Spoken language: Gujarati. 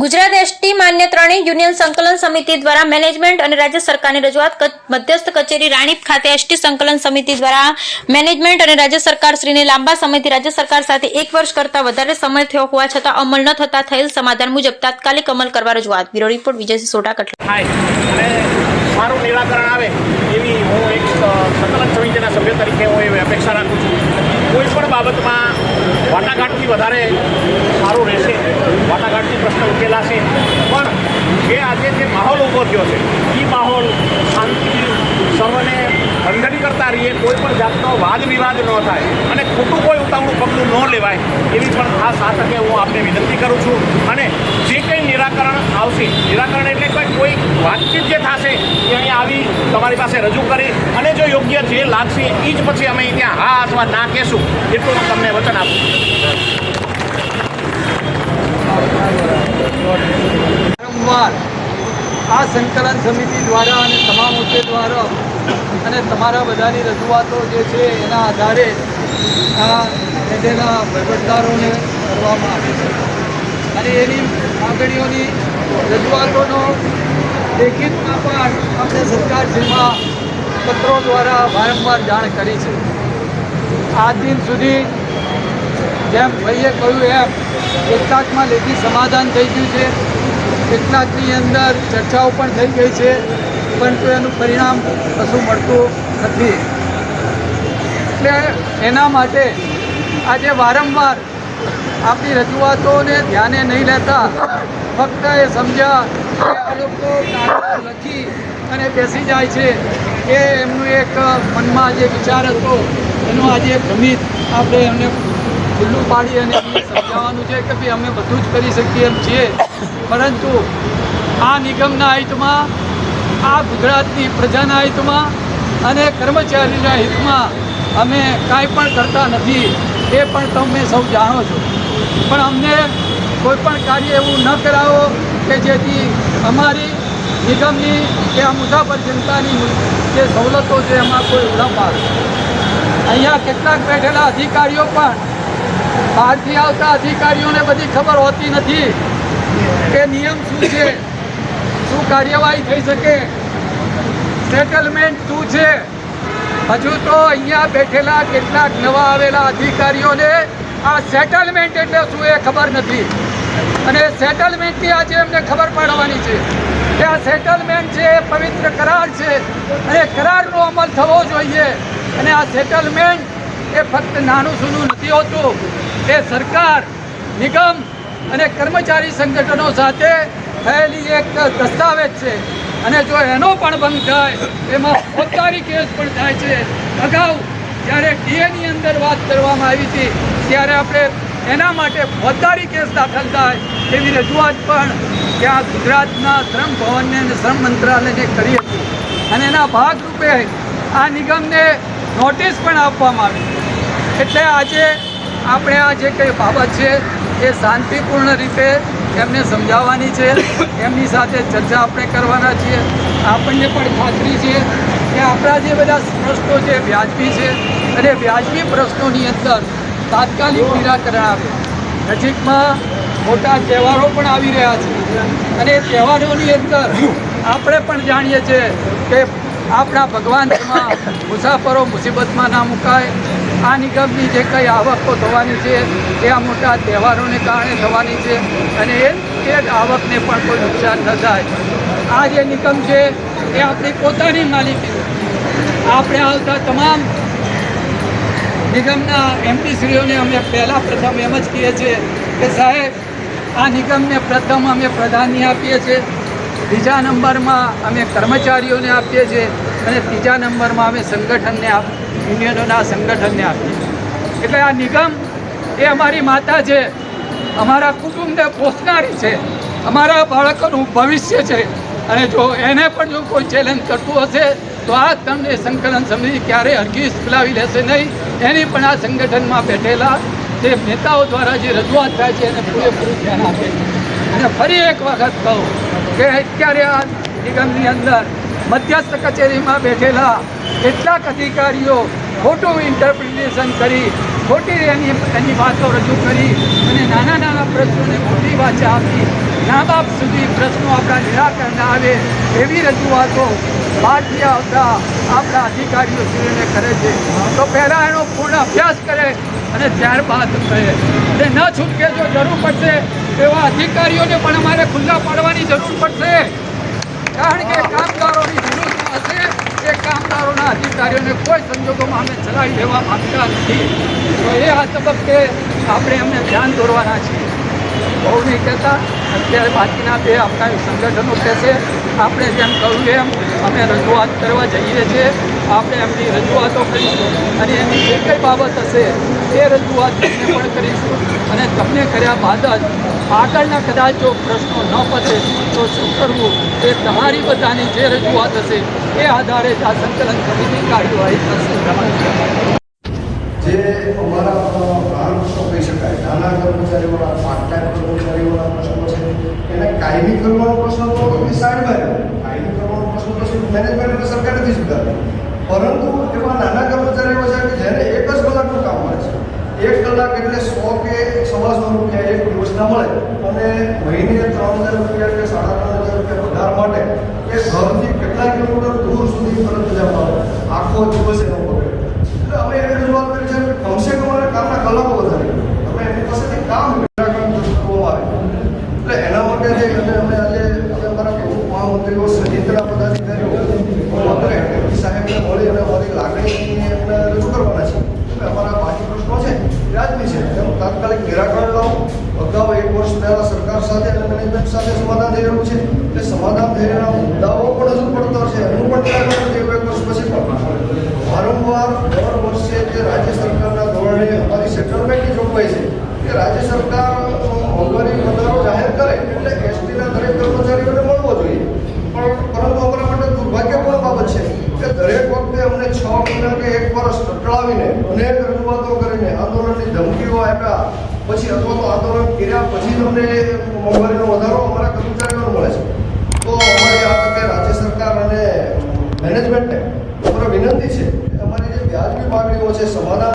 ગુજરાત એસટી માન્ય ત્રણેય યુનિયન સંકલન સમિતિ દ્વારા મેનેજમેન્ટ અને રાજ્ય સરકારની રજૂઆત મધ્યસ્થ કચેરી રાણીપ ખાતે એસટી સંકલન સમિતિ દ્વારા મેનેજમેન્ટ અને રાજ્ય સરકાર શ્રીને લાંબા સમયથી રાજ્ય સરકાર સાથે એક વર્ષ કરતાં વધારે સમય થયો હોવા છતાં અમલ ન થતા થયેલ સમાધાન મુજબ તાત્કાલિક અમલ કરવા રજૂઆત. બ્યુરો રિપોર્ટ, વિજયસિંહ સોઢા કટલા થાય નિરાકરણ આવે એવી હું એક સંકલન સમિતિના સભ્ય તરીકે હું એવી અપેક્ષા રાખું છું. કોઈ પણ બાબતમાં વાટાઘાટથી વધારે સારું રહેશે. વાટાઘાટથી પ્રશ્ન ઉકેલાશે. પણ જે આજે જે માહોલ ઊભો થયો છે એ માહોલ શાંતિ, સર્વને બંધન કરતા રહીએ, કોઈ પણ જાતનો વાદ વિવાદ ન થાય અને ખોટું કોઈ ઉતાવળું પગલું ન લેવાય, એવી પણ આ તકે હું આપને વિનંતી કરું છું. અને જે કંઈ નિરાકરણ આવશે, નિરાકરણ એટલે કોઈ કોઈ વાતચીત જે થશે, એ અહીંયા આવી તમારી પાસે રજૂ કરી અને જો યોગ્ય જે લાગશે એ જ પછી અમે ત્યાં હા અથવા ના કહેશું. એટલું હું તમને વચન આપું વારંવાર આ સંકલન સમિતિ દ્વારા અને તમામ દ્વારા અને તમારા બધાની રજૂઆતો જે છે એના આધારે આ બેઠેલા વહીવટદારોને કરવામાં આવે છે. અને એની માગણીઓની રજૂઆતોનો લેખિતમાં પણ આપણે સરકારશ્રીમાં પત્રો દ્વારા વારંવાર જાણ કરી છે. આ દિન સુધી જેમ ભાઈએ કહ્યું એમ કેટલાકમાં લેખિત સમાધાન થઈ ગયું છે. કેટલાકની અંદર ચર્ચાઓ પણ થઈ ગઈ છે, પરંતુ એનું પરિણામ કશું મળતું નથી. એટલે એના માટે આજે વારંવાર આપણી રજૂઆતોને ધ્યાને નહીં લેતા ફક્ત એ સમજ્યા કે આ લોકો લખી અને બેસી જાય છે એ એમનું એક મનમાં જે વિચાર હતો, એનું આજે ભ્રમિત આપણે એમને ખુલ્લું પાડી અને સમજાવવાનું છે કે ભાઈ અમે બધું જ કરી શકીએ એમ છીએ. પરંતુ આ નિગમના હિતમાં, આ ગુજરાતની પ્રજાના હિતમાં અને કર્મચારીના હિતમાં અમે કાંઈ પણ કરતા નથી, એ પણ તમે સૌ જાણો છો. પણ અમને કોઈ પણ કાર્ય એવું ન કરાવો કે જેથી અમારી નિગમની કે આ મુસાફર જનતાની જે સવલતો છે એમાં કોઈ ઉડપ આવે અહીંયા કેટલાક બેઠેલા અધિકારીઓ પણ બહારથી આવતા અધિકારીઓને બધી ખબર હોતી નથી કે નિયમ શું છે, શું કાર્યવાહી થઈ શકે સેટલમેન્ટ શું છે. હજુ તો અહીંયા બેઠેલા કેટલાક નવા આવેલા અધિકારીઓને આ સેટલમેન્ટ એટલે શું એ ખબર નથી. અને સેટલમેન્ટની આજે એમને ખબર પડવાની છે કે આ સેટલમેન્ટ છે, એ પવિત્ર કરાર છે અને કરારનો અમલ થવો જોઈએ. અને આ સેટલમેન્ટ એ ફક્ત નાનું સૂનું નથી હોતું એ સરકાર, નિગમ અને કર્મચારી સંગઠનો સાથે થયેલી એક દસ્તાવેજ છે. અને જો એનો પણ ભંગ થાય, એમાં ફોજદારી કેસ પણ થાય છે. અગાઉ જ્યારે ડીએની અંદર વાત કરવામાં આવી હતી, ત્યારે આપણે એના માટે ફોજદારી કેસ દાખલ થાય એવી રજૂઆત પણ ત્યાં ગુજરાતના શ્રમ ભવનને અને શ્રમ મંત્રાલયને કરી હતી. અને એના ભાગરૂપે આ નિગમને નોટિસ પણ આપવામાં આવી. એટલે આજે આપણે આ જે કંઈ બાબત છે, એ શાંતિપૂર્ણ રીતે એમને સમજાવવાની છે. એમની સાથે ચર્ચા આપણે કરવાના છીએ. આપણને પણ ખાતરી છે કે આપણા જે બધા પ્રશ્નો છે વ્યાજબી છે અને વ્યાજબી પ્રશ્નોની અંદર તાત્કાલિક નિરાકરણ આવે. નજીકમાં મોટા તહેવારો પણ આવી રહ્યા છે અને તહેવારોની અંદર આપણે પણ જાણીએ છીએ કે આપણા ભગવાનમાં મુસાફરો મુસીબતમાં ના મુકાય. આ નિગમની જે કંઈ આવકો થવાની છે, એ આ મોટા તહેવારોને કારણે થવાની છે અને એ એ આવકને પણ કોઈ નુકસાન ન થાય. આ જે નિગમ છે, એ આપણી પોતાની માલિકી આપણે આવતા તમામ નિગમના એમપીશ્રીઓને અમે પહેલાં પ્રથમ એમ જ કહીએ છીએ કે સાહેબ, આ નિગમને પ્રથમ અમે પ્રાધાન્ય આપીએ છીએ, બીજા નંબરમાં અમે કર્મચારીઓને આપીએ છીએ અને ત્રીજા નંબરમાં અમે સંગઠનને આપ યુનિયનોના સંગઠનને આપીએ એટલે આ નિગમ એ અમારી માતા છે. અમારા કુટુંબને પોષનારી છે. અમારા બાળકોનું ભવિષ્ય છે. અને જો એને પણ જો કોઈ ચેલેન્જ કરતું હશે, તો આ તમને સંકલન સમિતિ ક્યારેય હરગીજ ફેલાવી લેશે નહીં. એની પણ આ સંગઠનમાં બેઠેલા જે નેતાઓ દ્વારા જે રજૂઆત થાય છે, એને પૂરેપૂરું ધ્યાન આપે અને ફરી એક વખત કહું કે અત્યારે આ નિગમની અંદર મધ્યસ્થ કચેરીમાં બેઠેલા કેટલાક અધિકારીઓ ખોટું ઇન્ટરપ્રિટેશન કરી, ખોટી એની એની વાતો રજૂ કરી અને નાના નાના પ્રશ્નોને મોટી વાચા આપી મા બાપ સુધી પ્રશ્નો આપણા નિરાકરણ આવે એવી રજૂઆતો બહારથી આવતા આપણા અધિકારીઓ શ્રીને કરે છે. તો પહેલાં એનો પૂર્ણ અભ્યાસ કરે અને ત્યારબાદ કહે અને ન છૂટકે જો જરૂર પડશે, એવા અધિકારીઓને પણ અમારે ખુલ્લા પાડવાની જરૂર પડશે. કારણ કે કામદારોની વિરુદ્ધમાં હશે એ કામદારોના અધિકારીઓને કોઈ સંજોગોમાં અમે ચલાવી લેવા માંગતા નથી. તો એ આ તબક્કે આપણે અમને ધ્યાન દોરવાના છીએ. બહુ નહીં કહેતા, અત્યારે બાકીના બે આપણા સંગઠનો કહેશે, આપણે જેમ કહ્યું એમ, અમે રજૂઆત કરવા જઈએ છીએ. આપણે એમની રજૂઆતો કરીશું અને એની જે કંઈ બાબત હશે, એ રજૂઆત તમને પણ કરીશું. અને તમને કર્યા બાદ જ આગળના કદાચ જો પ્રશ્નો ન પતે, તો શું કરવું? એ તમારી બધાની જે રજૂઆત હશે, એ આધારે જ આ સંકલન સમિતિ કાર્યવાહી થશે. જે અમારા પ્રશ્નો કહી શકાય, નાના કર્મચારીઓના પાર્ટ ટાઈમ કર્મચારીઓના પ્રશ્નો છે. એને કાયમી કરવાનો પ્રશ્ન તો સાઈડ સાઈડમાં કાયમી કરવાનો પ્રશ્ન તો મેનેજમેન્ટ સરકારે નથી સુધારતી પરંતુ એમાં નાના કર્મચારીઓ છે કે જેને એક જ કલાકનું કામ મળે છે. એક કલાક એટલે સો કે સવાસો રૂપિયા એક દિવસના મળે. અને મહિને ત્રણ હજાર રૂપિયા કે સાડા ત્રણ હજાર રૂપિયા પગાર માટે એ ઘરથી કેટલા કિલોમીટર દૂર સુધી ફરજ બજાવવા આખો દિવસ એનો પગાર. એટલે અમે એવી રજૂઆત કરી છે કે કમસે કમ રાજ્ય સરકાર મોંઘવારી વધારો જાહેર કરે એટલે એસટીના દરેક કર્મચારીઓને મળવો જોઈએ. પણ પરંતુ અમારા માટે દુર્ભાગ્યપૂર્ણ બાબત છે કે દરેક વખતે અમને છ મહિના કે એક વર્ષ ટકળાવીને અનેક રજૂઆતો કરીને આંદોલનની ધમકીઓ આપ્યા. પછી અથવા તો આંદોલન કર્યા પછી તમને મોંઘવારીનો વધારો અમારા કર્મચારીઓને મળે છે. તો અમારી આ તકે રાજ્ય સરકાર અને મેનેજમેન્ટને અમારા વિનંતી છે અમારી જે વ્યાજબી માગણીઓ છે, સમાધાન